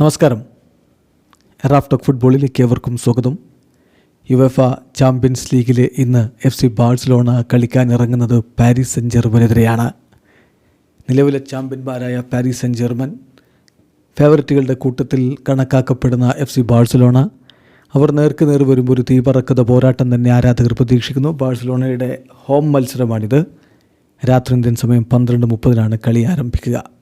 നമസ്കാരം. Raf talk ഫുട്ബോളിലേക്ക് ഏവർക്കും സ്വാഗതം. യുവഫ ചാമ്പ്യൻസ് ലീഗിലെ ഇന്ന് എഫ് സി ബാഴ്സലോണ കളിക്കാനിറങ്ങുന്നത് പാരീസ് സെൻ ജെർമനെതിരെയാണ് നിലവിലെ ചാമ്പ്യന്മാരായ പാരീസ് സെൻ ജെർമൻ ഫേവററ്റുകളുടെ കൂട്ടത്തിൽ കണക്കാക്കപ്പെടുന്ന എഫ് സി ബാഴ്സലോണ അവർ നേർക്ക് നേർ വരുമ്പോൾ ഒരു തീപറക്കഥ പോരാട്ടം തന്നെ ആരാധകർ പ്രതീക്ഷിക്കുന്നു. ബാഴ്സലോണയുടെ ഹോം മത്സരമാണിത്. രാത്രി ഇന്ത്യൻ സമയം പന്ത്രണ്ട് മുപ്പതിനാണ് കളി ആരംഭിക്കുക.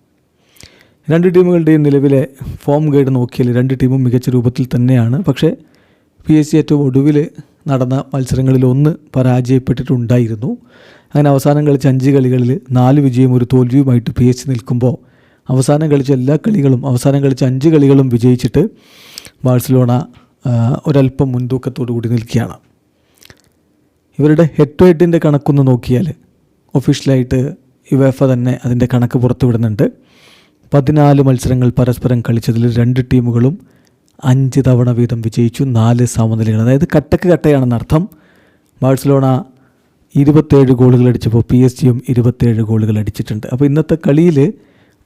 രണ്ട് ടീമുകളുടെയും നിലവിലെ ഫോം ഗൈഡ് നോക്കിയാൽ രണ്ട് ടീമും മികച്ച രൂപത്തിൽ തന്നെയാണ്. പക്ഷേ പി എസ് സി ഏറ്റവും ഒടുവിൽ നടന്ന മത്സരങ്ങളിൽ ഒന്ന് പരാജയപ്പെട്ടിട്ടുണ്ടായിരുന്നു. അങ്ങനെ അവസാനം കളിച്ച അഞ്ച് കളികളിൽ നാല് വിജയവും ഒരു തോൽവിയുമായിട്ട് പി എസ് സി നിൽക്കുമ്പോൾ അവസാനം കളിച്ച എല്ലാ കളികളും അവസാനം കളിച്ച അഞ്ച് കളികളും വിജയിച്ചിട്ട് ബാഴ്സലോണ ഒരല്പം മുൻതൂക്കത്തോടു കൂടി നിൽക്കുകയാണ്. ഇവരുടെ ഹെഡ് ടു ഹെഡിന്റെ കണക്കൊന്ന് നോക്കിയാൽ ഒഫീഷ്യലായിട്ട് യുവേഫ തന്നെ അതിന്റെ കണക്ക് പുറത്തുവിടുന്നുണ്ട്. പതിനാല് മത്സരങ്ങൾ പരസ്പരം കളിച്ചതിൽ രണ്ട് ടീമുകളും അഞ്ച് തവണ വീതം വിജയിച്ചു നാല് സമനിലകൾ. അതായത് കട്ടക്ക് കട്ടയാണെന്നർത്ഥം ബാഴ്സലോണ ഇരുപത്തേഴ് ഗോളുകൾ അടിച്ചപ്പോൾ പി എസ് ജിയും ഇരുപത്തേഴ് ഗോളുകൾ അടിച്ചിട്ടുണ്ട്. അപ്പോൾ ഇന്നത്തെ കളിയിൽ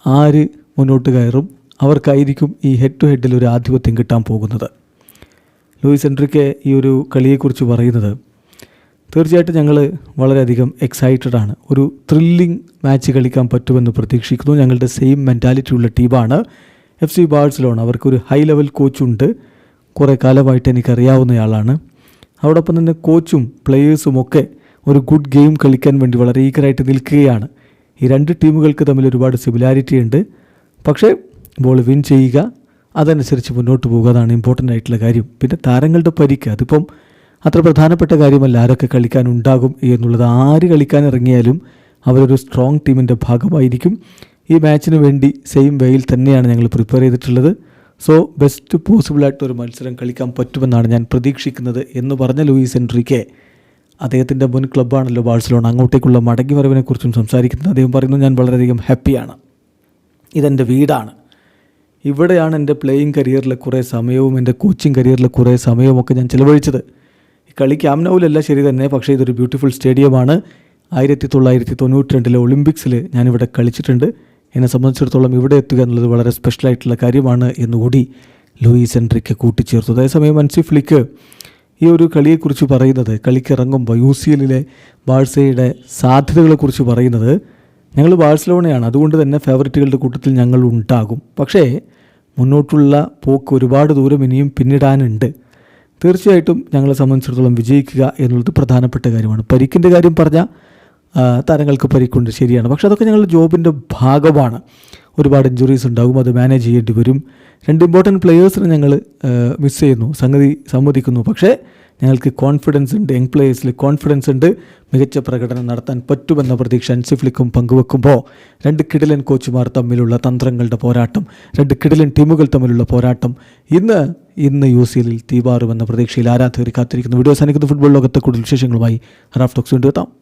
ആര് മുന്നോട്ട് കയറും? അവർക്കായിരിക്കും ഈ ഹെഡ് ടു ഹെഡിൽ ഒരു ആധിപത്യം കിട്ടാൻ പോകുന്നത്. ലൂയിസ് എൻട്രിക്ക് ഈ ഒരു കളിയെക്കുറിച്ച് പറയുന്നത് തീർച്ചയായിട്ടും ഞങ്ങൾ വളരെയധികം എക്സൈറ്റഡ് ആണ്. ഒരു ത്രില്ലിംഗ് മാച്ച് കളിക്കാൻ പറ്റുമെന്ന് പ്രതീക്ഷിക്കുന്നു. ഞങ്ങളുടെ സെയിം മെന്റാലിറ്റി ഉള്ള ടീമാണ് എഫ് സി ബാഴ്സലോണ അവർക്കൊരു ഹൈ ലെവൽ കോച്ചുണ്ട് കുറേ കാലമായിട്ട് എനിക്കറിയാവുന്നയാളാണ് അതോടൊപ്പം തന്നെ കോച്ചും പ്ലെയേഴ്സും ഒക്കെ ഒരു ഗുഡ് ഗെയിം കളിക്കാൻ വേണ്ടി വളരെ ഈഗറായിട്ട് നിൽക്കുകയാണ്. ഈ രണ്ട് ടീമുകൾക്ക് തമ്മിൽ ഒരുപാട് സിമിലാരിറ്റി ഉണ്ട്. പക്ഷേ ബോൾ വിൻ ചെയ്യുക അതനുസരിച്ച് മുന്നോട്ട് പോകുക അതാണ് ഇമ്പോർട്ടന്റ് ആയിട്ടുള്ള കാര്യം. പിന്നെ താരങ്ങളുടെ പരിക്ക്. അതിപ്പം അത്ര പ്രധാനപ്പെട്ട കാര്യമല്ല ആരൊക്കെ കളിക്കാൻ ഉണ്ടാകും എന്നുള്ളത്. ആര് കളിക്കാൻ ഇറങ്ങിയാലും അവരൊരു സ്ട്രോങ് ടീമിന്റെ ഭാഗമായിരിക്കും. ഈ മാച്ചിന് വേണ്ടി സെയിം വേയിൽ തന്നെയാണ് ഞങ്ങൾ പ്രിപ്പയർ ചെയ്തിട്ടുള്ളത്. സോ ബെസ്റ്റ് പോസിബിളായിട്ട് ഒരു മത്സരം കളിക്കാൻ പറ്റുമെന്നാണ് ഞാൻ പ്രതീക്ഷിക്കുന്നത് എന്ന് പറഞ്ഞ ലൂയിസ് എൻട്രിക്ക് അദ്ദേഹത്തിന്റെ മുൻ ക്ലബ്ബാണല്ലോ ബാഴ്സലോണ. അങ്ങോട്ടേക്കുള്ള മടങ്ങി വരവിനെക്കുറിച്ചും സംസാരിക്കുന്നത്. അദ്ദേഹം പറയുന്നു ഞാൻ വളരെയധികം ഹാപ്പിയാണ് ഇതെന്റെ വീടാണ്. ഇവിടെയാണ് എന്റെ പ്ലേയിങ് കരിയറിലെ കുറേ സമയവും എന്റെ കോച്ചിങ് കരിയറിലെ കുറേ സമയവും ഒക്കെ ഞാൻ ചിലവഴിച്ചത്. കളി ക്യാമ്നൌലല്ല ശരി തന്നെ പക്ഷേ ഇതൊരു ബ്യൂട്ടിഫുൾ സ്റ്റേഡിയമാണ് ആയിരത്തി തൊള്ളായിരത്തി തൊണ്ണൂറ്റി രണ്ടിലെ ഒളിമ്പിക്സിൽ ഞാനിവിടെ കളിച്ചിട്ടുണ്ട്. എന്നെ സംബന്ധിച്ചിടത്തോളം ഇവിടെ എത്തുക എന്നുള്ളത് വളരെ സ്പെഷ്യലായിട്ടുള്ള കാര്യമാണ് എന്നുകൂടി ലൂയിസ് എൻട്രിക്ക് കൂട്ടിച്ചേർത്തു. അതേസമയം മൻസി ഫ്ലിക്ക് ഈ ഒരു കളിയെക്കുറിച്ച് പറയുന്നത് കളിക്കിറങ്ങുമ്പോൾ യു സി എല്ലിലെ ബാഴ്സയുടെ സാധ്യതകളെക്കുറിച്ച് പറയുന്നത് ഞങ്ങൾ ബാഴ്സലോണയാണ്. അതുകൊണ്ട് തന്നെ ഫേവററ്റുകളുടെ കൂട്ടത്തിൽ ഞങ്ങൾ ഉണ്ടാകും. പക്ഷേ മുന്നോട്ടുള്ള പോക്ക് ഒരുപാട് ദൂരം ഇനിയും പിന്നിടാനുണ്ട്. തീർച്ചയായിട്ടും ഞങ്ങളെ സംബന്ധിച്ചിടത്തോളം വിജയിക്കുക എന്നുള്ളത് പ്രധാനപ്പെട്ട കാര്യമാണ്. പരിക്കിന്റെ കാര്യം പറഞ്ഞാൽ താരങ്ങൾക്ക് പരിക്കുണ്ട് ശരിയാണ്. പക്ഷേ അതൊക്കെ ഞങ്ങളുടെ ജോബിന്റെ ഭാഗമാണ്. ഒരുപാട് ഇഞ്ചുറീസ് ഉണ്ടാകും അത് മാനേജ് ചെയ്യേണ്ടി വരും. രണ്ട് ഇമ്പോർട്ടന്റ് പ്ലെയേഴ്സിനെ ഞങ്ങൾ മിസ് ചെയ്യുന്നു സംഗതി സമ്മതിക്കുന്നു. പക്ഷേ ഞങ്ങൾക്ക് കോൺഫിഡൻസ് ഉണ്ട് യങ് പ്ലേയേഴ്സിൽ കോൺഫിഡൻസ് ഉണ്ട്. മികച്ച പ്രകടനം നടത്താൻ പറ്റുമെന്ന പ്രതീക്ഷ അൻസിഫ്ലിക്കും പങ്കുവെക്കുമ്പോൾ രണ്ട് കിടിലൻ കോച്ചുമാർ തമ്മിലുള്ള തന്ത്രങ്ങളുടെ പോരാട്ടം രണ്ട് കിടിലൻ ടീമുകൾ തമ്മിലുള്ള പോരാട്ടം ഇന്ന് ഇന്ന് യു സി എല്ലിൽ തീപാറുമെന്ന പ്രതീക്ഷയിൽ ആരാധകർ കാത്തിരിക്കുന്നു വീഡിയോ സാധിക്കുന്ന ഫുട്ബോൾ ലോകത്തെ കൂടുതൽ വിശേഷങ്ങളുമായി റാഫ് ടോക്സ് കൊണ്ടുവെത്താം